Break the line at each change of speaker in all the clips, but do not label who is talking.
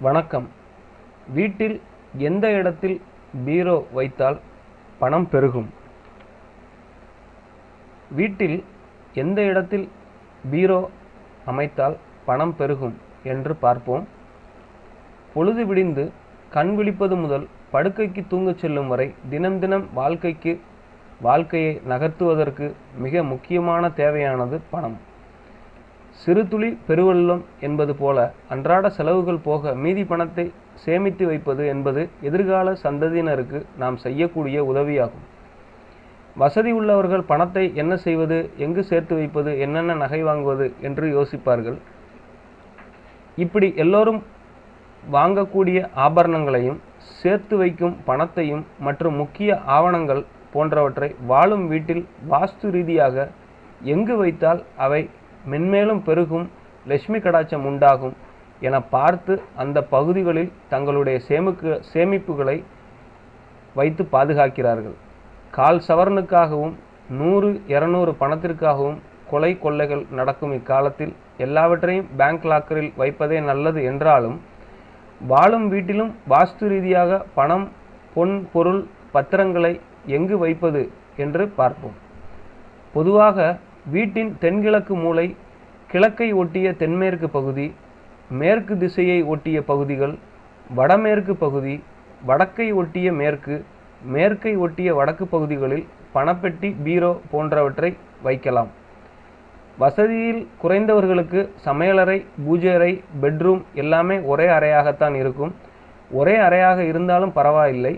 வணக்கம். வீட்டில் எந்த இடத்தில் பீரோ வைத்தால் பணம் பெருகும்? வீட்டில் எந்த இடத்தில் பீரோ அமைத்தால் பணம் பெருகும் என்று பார்ப்போம். பொழுது விடிந்து கண் விழிப்பது முதல் படுக்கைக்கு தூங்கச் செல்லும் வரை தினம் தினம் வாழ்க்கைக்கு வாழ்க்கையை நகர்த்துவதற்கு மிக முக்கியமான தேவையானது பணம். சிறு துளி பெருவெள்ளம் என்பது போல அன்றாட செலவுகள் போக மீதி பணத்தை சேமித்து வைப்பது என்பது எதிர்கால சந்ததியினருக்கு நாம் செய்யக்கூடிய உதவியாகும். வசதி உள்ளவர்கள் பணத்தை என்ன செய்வது எங்கு சேர்த்து வைப்பது என்னென்ன நகை வாங்குவது என்று யோசிப்பார்கள். இப்படி எல்லோரும் வாங்கக்கூடிய ஆபரணங்களையும் சேர்த்து வைக்கும் பணத்தையும் மற்றும் முக்கிய ஆவணங்கள் போன்றவற்றை வாழும் வீட்டில் வாஸ்து ரீதியாக எங்கு வைத்தால் அவை மென்மேலும் பெருகும் லட்சுமி கடாச்சம் உண்டாகும் என பார்த்து அந்த பகுதிகளில் தங்களுடைய சேமிக்கு சேமிப்புகளை வைத்து பாதுகாக்கிறார்கள். கால் சவரனுக்காகவும் நூறு இரநூறு பணத்திற்காகவும் கொலை கொள்ளைகள் நடக்கும் இக்காலத்தில் எல்லாவற்றையும் பேங்க் லாக்கரில் வைப்பதே நல்லது என்றாலும் வாழும் வீட்டிலும் வாஸ்து ரீதியாக பணம் பொன் பொருள் பத்திரங்களை எங்கு வைப்பது என்று பார்ப்போம். பொதுவாக வீட்டின் தென்கிழக்கு மூலை கிழக்கை ஒட்டிய தென்மேற்கு பகுதி மேற்கு திசையை ஒட்டிய பகுதிகள் வடமேற்கு பகுதி வடக்கை ஒட்டிய மேற்கு மேற்கை ஒட்டிய வடக்கு பகுதிகளில் பணப்பெட்டி பீரோ போன்றவற்றை வைக்கலாம். வசதியில் குறைந்தவர்களுக்கு சமையலறை பூஜை அறை பெட்ரூம் எல்லாமே ஒரே அறையாகத்தான் இருக்கும். ஒரே அறையாக இருந்தாலும் பரவாயில்லை.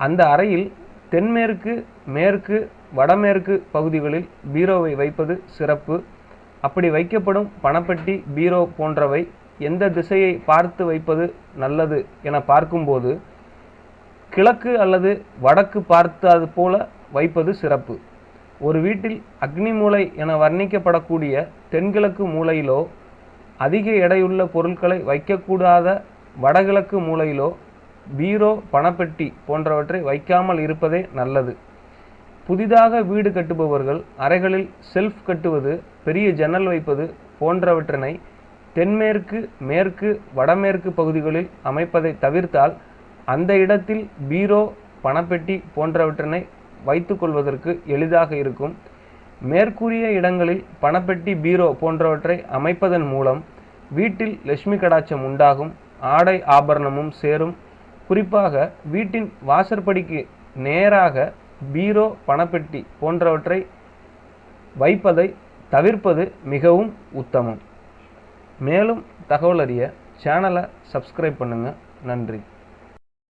அந்த அறையில் தென்மேற்கு மேற்கு வடமேற்கு பகுதிகளில் பீரோவை வைப்பது சிறப்பு. அப்படி வைக்கப்படும் பணப்பெட்டி பீரோ போன்றவை எந்த திசையை பார்த்து வைப்பது நல்லது என பார்க்கும்போது கிழக்கு அல்லது வடக்கு பார்த்து அது போல வைப்பது சிறப்பு. ஒரு வீட்டில் அக்னி மூலை என வர்ணிக்கப்படக்கூடிய தென்கிழக்கு மூலையிலோ அதிக எடையுள்ள பொருட்களை வைக்கக்கூடாத வடகிழக்கு மூலையிலோ பீரோ பணப்பெட்டி போன்றவற்றை வைக்காமல் இருப்பதே நல்லது. புதிதாக வீடு கட்டுபவர்கள் அறைகளில் செல்ஃப் கட்டுவது பெரிய ஜன்னல் வைப்பது போன்றவற்றினை தென்மேற்கு மேற்கு வடமேற்கு பகுதிகளில் அமைப்பதை தவிர்த்தால் அந்த இடத்தில் பீரோ பணப்பெட்டி போன்றவற்றினை வைத்துக்கொள்வதற்கு எளிதாக இருக்கும். மேற்கூறிய இடங்களில் பணப்பெட்டி பீரோ போன்றவற்றை அமைப்பதன் மூலம் வீட்டில் லட்சுமி கடாச்சம் உண்டாகும் ஆடை ஆபரணமும் சேரும். குறிப்பாக வீட்டின் வாசற்படிக்கு நேராக பீரோ பணப்பெட்டி போன்றவற்றை வைப்பதை தவிர்ப்பது மிகவும் உத்தமம். மேலும் தகவல் அறிய சேனலை சப்ஸ்கிரைப் பண்ணுங்கள் நன்றி.